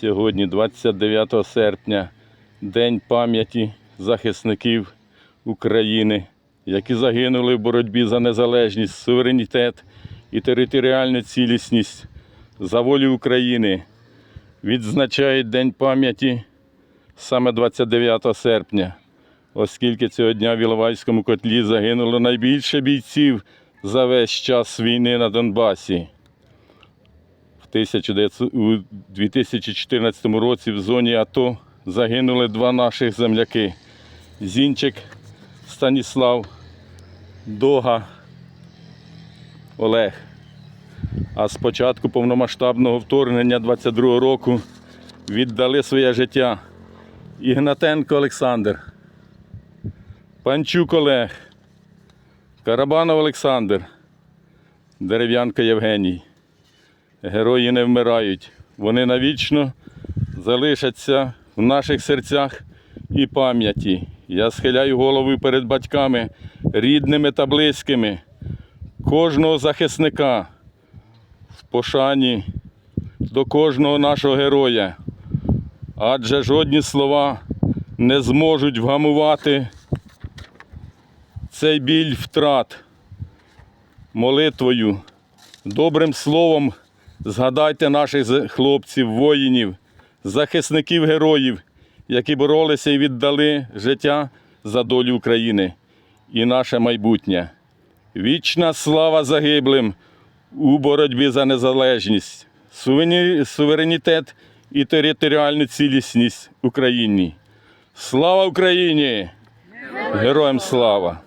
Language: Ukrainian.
Сьогодні, 29 серпня, День пам'яті захисників України, які загинули в боротьбі за незалежність, суверенітет і територіальну цілісність за волю України. Відзначають День пам'яті саме 29 серпня, оскільки цього дня в Іловайському котлі загинуло найбільше бійців за весь час війни на Донбасі. В 1900 у 2014 році в зоні АТО загинули два наших земляки. Зінчик Станіслав, Дога Олег. А з початку повномасштабного вторгнення 22 року віддали своє життя Ігнатенко Олександр, Панчук Олег, Карабанов Олександр, Дерев'янко Євгеній. Герої не вмирають. Вони навічно залишаться в наших серцях і пам'яті. Я схиляю голову перед батьками, рідними та близькими, кожного захисника в пошані до кожного нашого героя. Адже жодні слова не зможуть вгамувати цей біль втрат молитвою, добрим словом згадайте наших хлопців, воїнів, захисників героїв, які боролися і віддали життя за долю України і наше майбутнє. Вічна слава загиблим у боротьбі за незалежність, суверенітет і територіальну цілісність України. Слава Україні! Героям слава!